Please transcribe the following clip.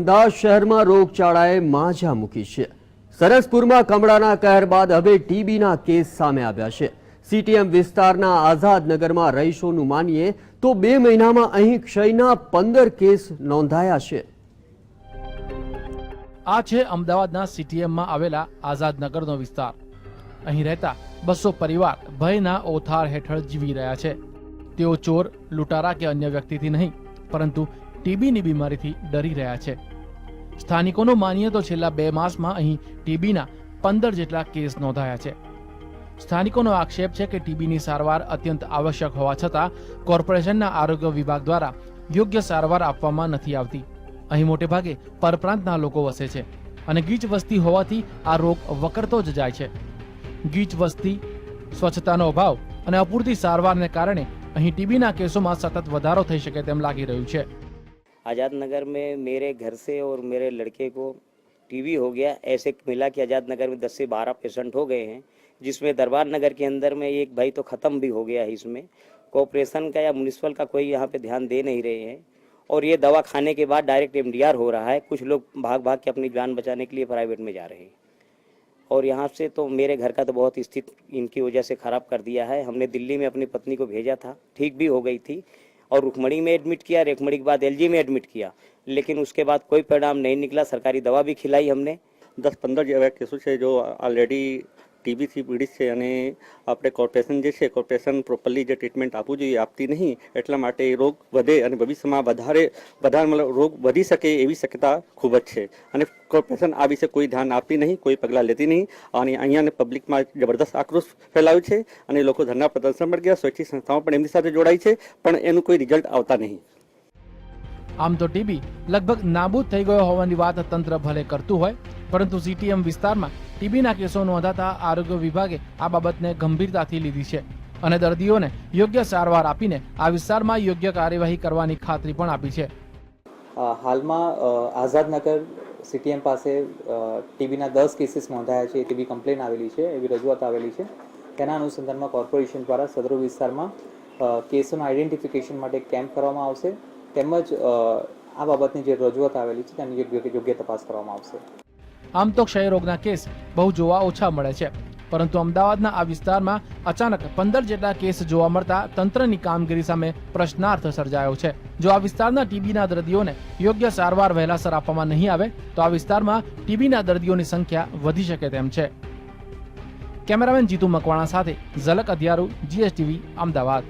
અમદાવાદ શહેરમાં રોગચાળાએ માજા મૂકી છે. સરસપુરમાં કમળાના કહેર બાદ હવે ટીબીના કેસ સામે આવ્યા છે. સીટીએમ વિસ્તારના આઝાદનગરમાં રહીશોનું માનીએ તો બે મહિનામાં અહીં ક્ષયના પંદર કેસ નોંધાયા છે. આ છે અમદાવાદના સીટીએમમાં આવેલા આઝાદનગરનો વિસ્તાર. અહીં રહેતા બસો પરિવાર ભયના ઓથાર હેઠળ જીવી રહ્યા છે. તેઓ ચોર, લૂંટારા કે અન્ય વ્યક્તિથી નહીં, પરંતુ ટીબીની બીમારીથી ડરી રહ્યા છે. સ્થાનિકોનું માનીએ તો છેલ્લા બે માસમાં અહીં ટીબીના પંદર જેટલા કેસ નોંધાયા છે. સ્થાનિકોનો આક્ષેપ છે કે ટીબીની સારવાર અત્યંત આવશ્યક હોવા છતાં કોર્પોરેશનના આરોગ્ય વિભાગ દ્વારા યોગ્ય સારવાર આપવામાં નથી આવતી. અહીં મોટેભાગે પરપ્રાંતના લોકો વસે છે અને ગીચ વસ્તી હોવાથી આ રોગ વકરતો જ જાય છે. ગીચ વસ્તી, સ્વચ્છતાનો અભાવ અને અપૂરતી સારવારને કારણે અહીં ટીબીના કેસોમાં સતત વધારો થઈ શકે તેમ લાગી રહ્યું છે. आज़ाद नगर में मेरे घर से और मेरे लड़के को टीवी हो गया। ऐसे मिला कि आज़ाद नगर में 10 से 12 पेशेंट हो गए हैं, जिसमें दरबार नगर के अंदर में एक भाई तो ख़त्म भी हो गया है इसमें। कॉरपोरेशन का या म्यूनिसिपल का कोई यहाँ पे ध्यान दे नहीं रहे हैं। और ये दवा खाने के बाद डायरेक्ट एमडीआर हो रहा है। कुछ लोग भाग भाग के अपनी जान बचाने के लिए प्राइवेट में जा रहे हैं। और यहाँ से तो मेरे घर का तो बहुत स्थिति इनकी वजह से ख़राब कर दिया है। हमने दिल्ली में अपनी पत्नी को भेजा था। ठीक भी हो गई थी। और रुकमणी में एडमिट किया रुकमणी के बाद एलजी में एडमिट किया लेकिन उसके बाद कोई परिणाम नहीं निकला सरकारी दवा भी खिलाई हमने દસ પંદર જેવા કેસો છે જો ઓલરેડી ટીબીથી પીડિત છે અને આપણે કોર્પોરેશન જે છે, કોર્પોરેશન પ્રોપરલી જે ટ્રીટમેન્ટ આપવું જોઈએ, આપતી નહીં. એટલા માટે એ રોગ વધે અને ભવિષ્યમાં વધારે વધારે મતલબ રોગ વધી શકે એવી શક્યતા ખૂબ જ છે. અને કોર્પોરેશન આ વિશે કોઈ ધ્યાન આપતી નહીં, કોઈ પગલાં લેતી નહીં. અને અહીંયાને પબ્લિકમાં જબરદસ્ત આક્રોશ ફેલાયો છે અને લોકો ધરના પ્રદર્શન પર ગયા સ્વૈચ્છિક સંસ્થાઓ પણ એમની સાથે જોડાઈ છે, પણ એનું કોઈ રિઝલ્ટ આવતા નહીં. આમ તો ટીબી લગભગ નાબૂદ થઈ ગયો હોવાની વાત તંત્ર ભલે કરતું હોય, પરંતુ સીટીએમ વિસ્તારમાં ટીબીના કેસો નોંધાતા આરોગ્ય વિભાગે આ બાબતને ગંભીરતાથી લીધી છે અને દર્દીઓને યોગ્ય સારવાર આપીને આ વિસ્તારમાં યોગ્ય કાર્યવાહી કરવાની ખાતરી પણ આપી છે. હાલમાં આઝાદનગર સીટીએમ પાસે ટીબીના દસ કેસીસ નોંધાયા છે તેવી કમ્પ્લેન આવેલી છે, એવી રજૂઆત આવેલી છે. તેના અનુસંધાનમાં કોર્પોરેશન દ્વારા સદરો વિસ્તારમાં કેસોના આઈડેન્ટિફિકેશન માટે કેમ્પ કરવામાં આવશે. તેમજ આ બાબતની જે રજૂઆત આવેલી છે, તેની યોગ્ય તપાસ કરવામાં આવશે. આમ તો ક્ષયરોગના કેસ બહુ જોવા ઓછા મળે છે. પરંતુ અમદાવાદના આ વિસ્તારમાં અચાનક પંદર જેટલા કેસ જોવા મળતા તંત્રની કામગીરી સામે પ્રશ્નાર્થ સર્જાયો છે. જો આ વિસ્તારના ટીબીના દર્દીઓને યોગ્ય સારવાર વહેલાસર આપવામાં નહીં આવે, તો આ વિસ્તારમાં ટીબીના દર્દીઓની સંખ્યા વધી શકે તેમ છે. કેમેરામેન જીતુ મકવાણા સાથે ઝલક અધિયારુ, જીએસટીવી, અમદાવાદ.